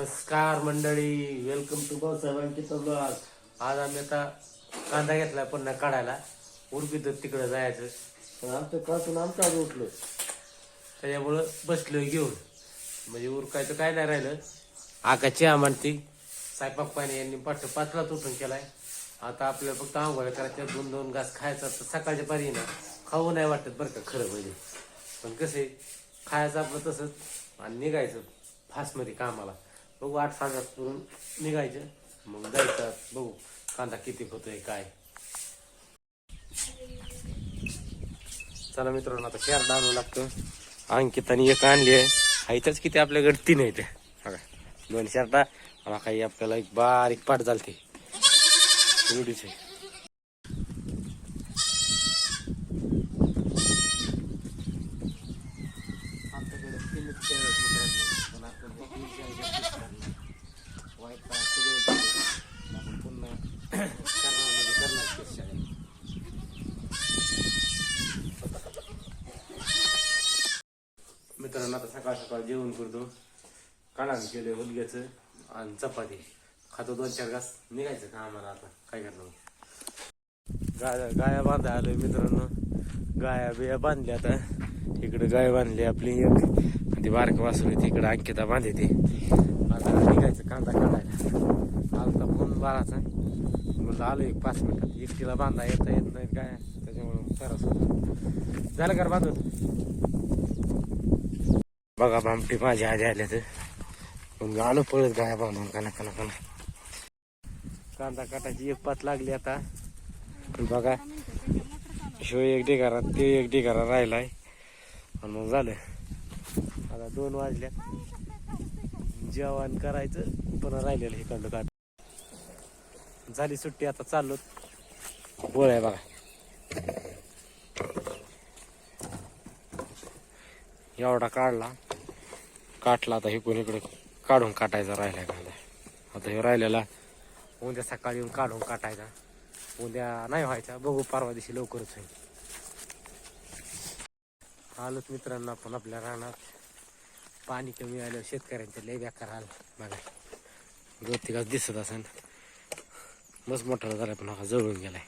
नमस्कार मंडळी welcome to भाऊसाहेबांची blog आज आम्ही आता कांदा घेतला पुन्हा काढायला. उरपीत तिकडं जायचं. पण आमचं कासून आमचं आज उठलं. त्याच्यामुळं बसलो घेऊन. म्हणजे उरकायचं काय नाही राहिलं. आकाची आमानती सायपाक पाणी यांनी पाठ पाचलाच उठून केलाय. आता आपल्याला फक्त आंघोळ करायच्या दोन दोन घास खायचा. तर सकाळच्या पारी ना खाऊ नाही वाटत बरं का खरं म्हणजे. पण कसे खायचं आपलं तसंच आणि निघायचं फास्टमध्ये कामाला. बघू आठ सात करून निघायचं. मग जायचं. बघू कांदा किती होतोय काय. चला मित्रांनो आता चार आणू लागतं अंकिताने एक आणली आहे. हायतच किती आपल्याकडे तीन आहेत. बघा दोन शर्टा मला काही आपल्याला एक बारीक पाठ झालते एवढीच आहे आपल्याकडे तीनच खेळ आहेत मित्रांनो पण आपण ते तीन खेळ घेतलेच नाही. वाईट काळ सगळे गेले. आपण पुन्हा करणार म्हणजे करणार तेच शाळेत. मित्रांनो आता सकाळ सकाळ जेवण करतो. काढान केले हुलग्याचं आणि चपाती. खातो दोन चार घास. निघायचं का आम्हाला आता? काय करणार गाया गाया बांधा आलोय मित्रांनो. गाया बिया बांधल्या आता. इकडे गाय बांधली आपली एक. आणि ती बारक वासरू तिकडे अंकिता बांधली ती. आता निघायचं कांदा काढायला. आलता फोन बाराचा. म्हणलं आलो एक पाच मिनिटात. एकटीला बांधा येता येत नाही काय त्याच्यामुळे त्रास झालं का बांधून? बघा बामटी माझ्या आधी आल्या तर. मग आलो पळत गाया बांधून काना काना काना कांदा काटाची एक पात लागली आता. पण बघा ह्यो एक ढिगारा ते एक ढिगारा राहिलाय. आणि मग झालं. आता दोन वाजल्या जेवण करायचं पण राहिलेलं हे कांदा काट. झाली सुट्टी आता चाललो. बोल आहे बघा. एवढा काढला. काटला आता हे इकडे काढून काटायचा राहिला कांदा आता? हे राहिलेला उद्या सकाळी येऊन काढून काटायचा. उद्या नाही व्हायचा बघू परवा दिवशी लवकरच होईल. आलोच मित्रांनो आपण आपल्या रानात. पाणी कमी आलं शेतकऱ्यांच्या लय बेकार हाल बघा. गवती दिसत असेल मस्त मोठा झाला पण हा जळून गेलाय.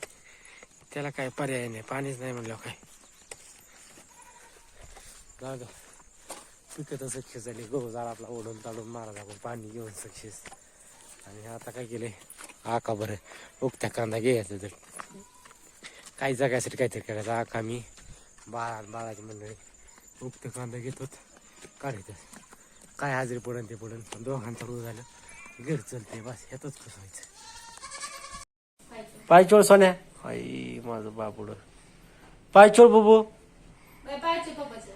त्याला काय पर्याय नाही पाणीच नाही म्हणलं काय? जागा. पिकं तर सक्सेस झाली गहू झाला आपला ओढून ताडून मारा आपण पाणी घेऊन सक्सेस आणि आता काय केले? आका बरं. उगत्या कांदा घ्यायचा तर. काही जगायसाठी काहीतरी करायचं. आका मी बाळा बाळाची मंडळी. उगत्या कांदा घेतो काढायचं काय हाजरी पडन ते पडन. पण दोघांचा रोज झालं. घर चलते बस. ह्यातच कसं व्हायचं. पायचोळ सोन्या. आई माझं बापुड पायचोळ बाबू बाय पाहिजे पप्पाचं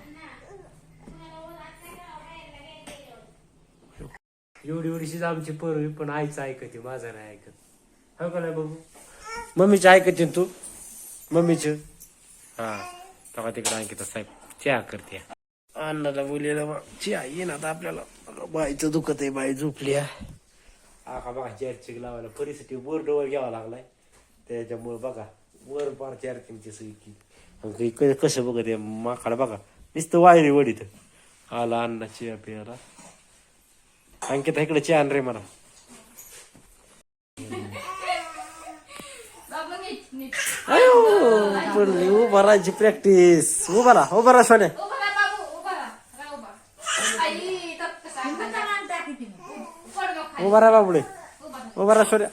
एवढी एवढीशीच आमची पोरवी पण आईचं ऐकते माझं नाही ऐकत. हो का नाही बाबू? मम्मीचं ऐकते ना तू? मम्मीच? हा. तेव्हा तिकडे अंकिता साहेब चहा करते. अण्णाला बोललेलं बा चहा येईन आता आपल्याला बाईचं दुखत आहे बाई झोपली आहे. आका बघा चार्जिंग लावायला परिस्थिती बोर्डवर घ्यावा लागलाय. त्याच्यामुळे बघा वर पार चार्जिंगची सोयी क- कसं बघत आहे माकाड बघा नुसतं वायरी वडीत. आला अण्णा चहा प्यायला. अंकिता इकडे चहा रे मला. अयो पडली उभा राहायची प्रॅक्टिस उभा राहा उभा राहा सोन्या. उभा राहा बाबू उभा राहा राहा उभा बाबुडे. उभा राहा सोन्या.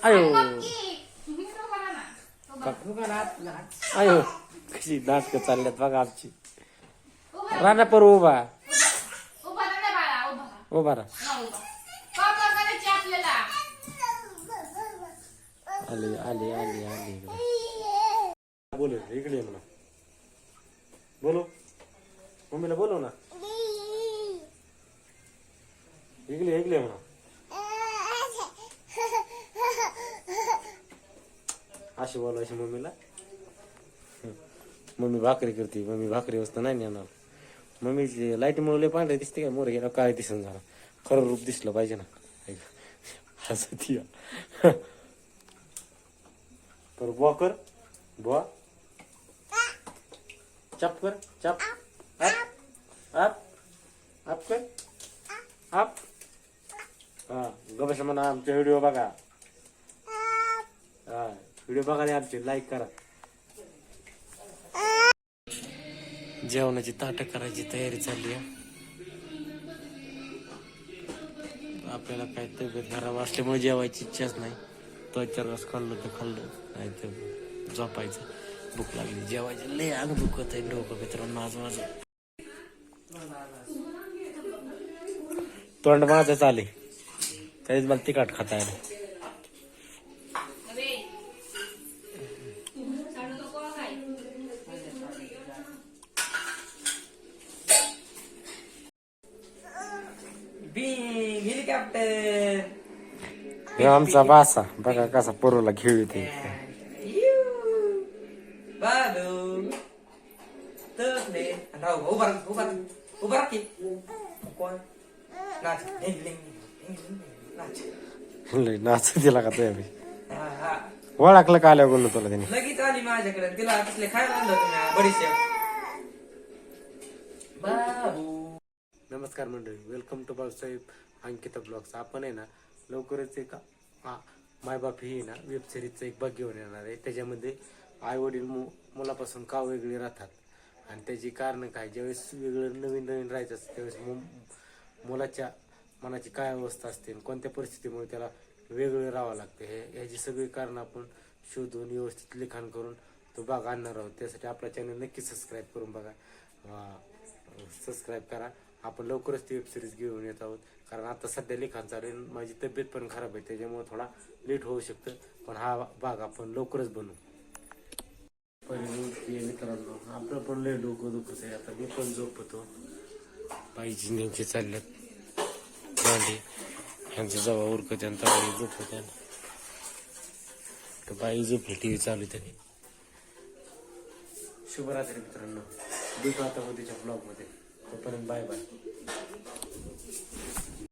ना कशी नाटकं चालल्यात बघा आमची. राणा पर उभा. उभा राहा ना बाळा उभा राहा उभा राहा राहा उभा बाबा करायची आपल्याला आली आली आली आली. इकडे बोलू इकडे म्हणा. बोलो. मम्मीला बोलव ना. इकडे इकडे म्हणा. अशी बोलायची मम्मीला. मम्मी भाकरी करते मम्मी भाकरी वाजता नाही नेणार. मम्मी लाइट मुळे पांढरे दिसते का मोर गेला काय दिसून झाला खरं रूप दिसलं पाहिजे ना. हसती कर बुवा कर बुवा. चप कर चप. अप अप अप कर. अप. हा गबस म्हणा आमचे व्हिडिओ बघा. हा व्हिडिओ बघा आणि आमचे लाईक करा. जेवणाची ताट करायची तयारी चालली आहे. आपल्याला काय तब्येत खराब असल्यामुळे जेवायची इच्छाच नाही. तो चार रस खाल्लं तर खाल्लं नाही तर झोपायचं. भूक लागली. जेवायचं. लय अंग दुखत आहे डोकं मित्रांनो आज माझं. तोंड माझंच आले तरीच मला तिखट खाता येईल अबे. साडू हे आमचा बासा बघा कसा पोरूला की. कोण? नाच. दिला का तुझ्या बी? हा, हा. ओळखलं का आल्या बोललो तुला त्याने लगेच आली माझ्याकडे. तिला खायला आणलं तुम्ही बडीशेप. नमस्कार मंडळी. Welcome to Balasaheb Ankita blogs आपण आहे ना लवकरच एक मायबाप ही ना वेबसिरीजचं एक भाग घेऊन येणार आहे. त्याच्यामध्ये आई वडील मु मुलापासून का वेगळे राहतात? आणि त्याची कारणं काय? ज्यावेळेस वेगळं नवीन नवीन राहायचं असतं त्यावेळेस मु- मुलाच्या मनाची काय अवस्था असते आणि कोणत्या परिस्थितीमुळे त्याला वेगळं राहावं लागतं? हे ह्याची सगळी कारणं आपण शोधून व्यवस्थित लिखाण करून तो भाग आणणार आहोत. त्यासाठी आपला चॅनल नक्की सबस्क्राईब करून बघा. सबस्क्राईब करा. आपण लवकरच ती वेबसिरीज घेऊन येत आहोत. कारण आता सध्या लिखाण चालू आहे माझी तब्येत पण खराब आहे त्याच्यामुळे थोडा लेट होऊ शकतं. पण हा भाग आपण लवकरच बनवू. पहिले मित्रांनो आपलं पण लय डोकं दुखत आहे. आता मी पण झोपतो. बाईची नेमके चालल्यात. भांडी. यांचं जवळ उरकत आणि तवा झोपत तर बाई झोपली टी व्ही चालू आहे त्याने. शुभरात्री मित्रांनो. भेटू आता उद्याच्या ब्लॉगमध्ये तोपर्यंत बाय बाय.